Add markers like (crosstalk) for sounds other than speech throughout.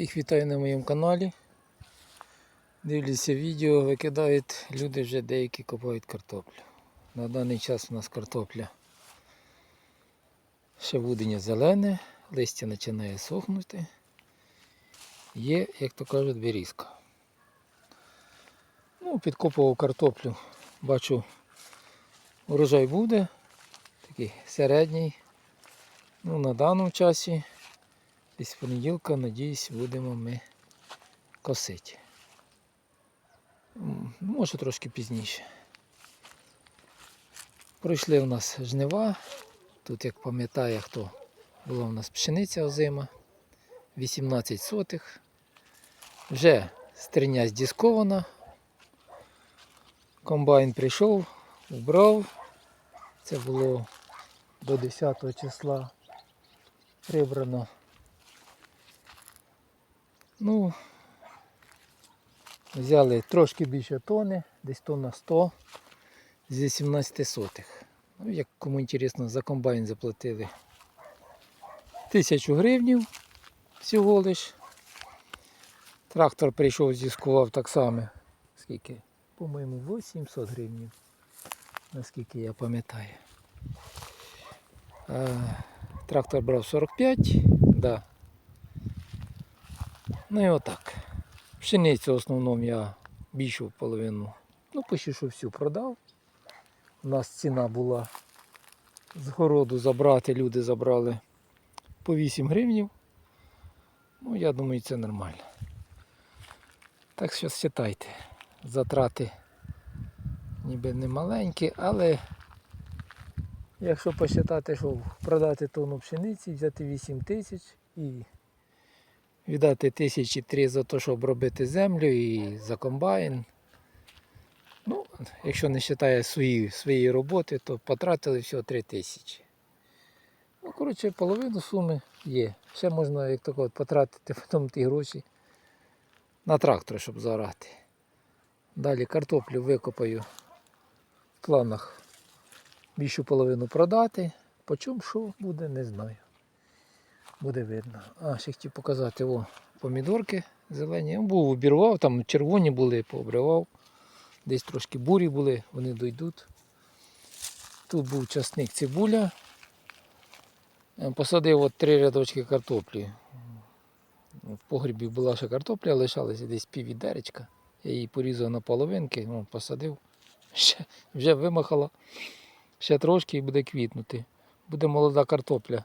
Всіх вітаю на моєму каналі. Дивлюся відео, викидають люди вже деякі копають картоплю. На даний час у нас картопля ще вудення зелене, листя починає сохнути. Є, як то кажуть, берізка. Ну, підкопував картоплю, бачу, урожай буде, такий середній. Ну, на даному часі Десь понеділка, надіюсь, будемо ми косити. Може трошки пізніше. Пройшли у нас жнива. Тут, як пам'ятає, хто була у нас пшениця озима. 18 сотих. Вже стерня здіскована. Комбайн прийшов, убрав. Це було до 10 числа прибрано. Ну, взяли трошки більше тони, десь тонна 100 з 18 сотих. Ну, як кому інтересно, за комбайн заплатили тисячу гривнів всього лиш. Трактор прийшов, зіскував так само. Скільки? По-моєму, 800 гривнів. Наскільки я пам'ятаю. Трактор брав 45, да, Ну і отак. Пшеницю в основному я більшу половину, ну почти що всю продав. У нас ціна була з городу забрати, люди забрали по 8 гривнів. Ну, я думаю, це нормально. Так що считайте, затрати ніби не маленькі, але якщо посчитати, що продати тонну пшениці, взяти 8 тисяч і віддати тисячі три за те, щоб обробити землю і за комбайн. Ну, якщо не вважає свої, своєї роботи, то потратили всього 3 тисячі. Ну, коротше, половину суми є. Ще можна, як так от, потратити потім ті гроші на трактор, щоб зарати. Далі картоплю викопаю в планах більшу половину продати. По чому що буде, не знаю буде видно. А, ще хотів показати о, помідорки зелені. Я був обірвав, там червоні були, пообривав. Десь трошки бурі були, вони дойдуть. Тут був часник цибуля. Е, Посадив от три рядочки картоплі. В погрібі була ще картопля, лишалася десь пів відеречка. Я її порізав на половинки, ну, посадив. (laughs) Ще, вже вимахала. Ще трошки і буде квітнути. Буде молода картопля.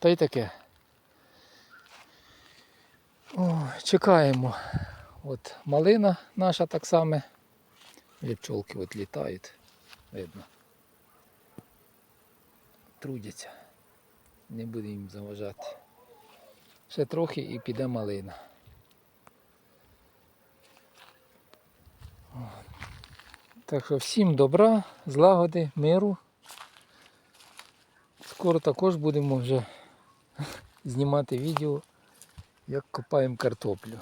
Та й таке. О, чекаємо. От малина наша так само. І пчолки от літають. Видно. Трудяться. Не буде їм заважати. Ще трохи і піде малина. Так що всім добра, злагоди, миру. Скоро також будемо вже (laughs) знімати відео, як копаємо картоплю.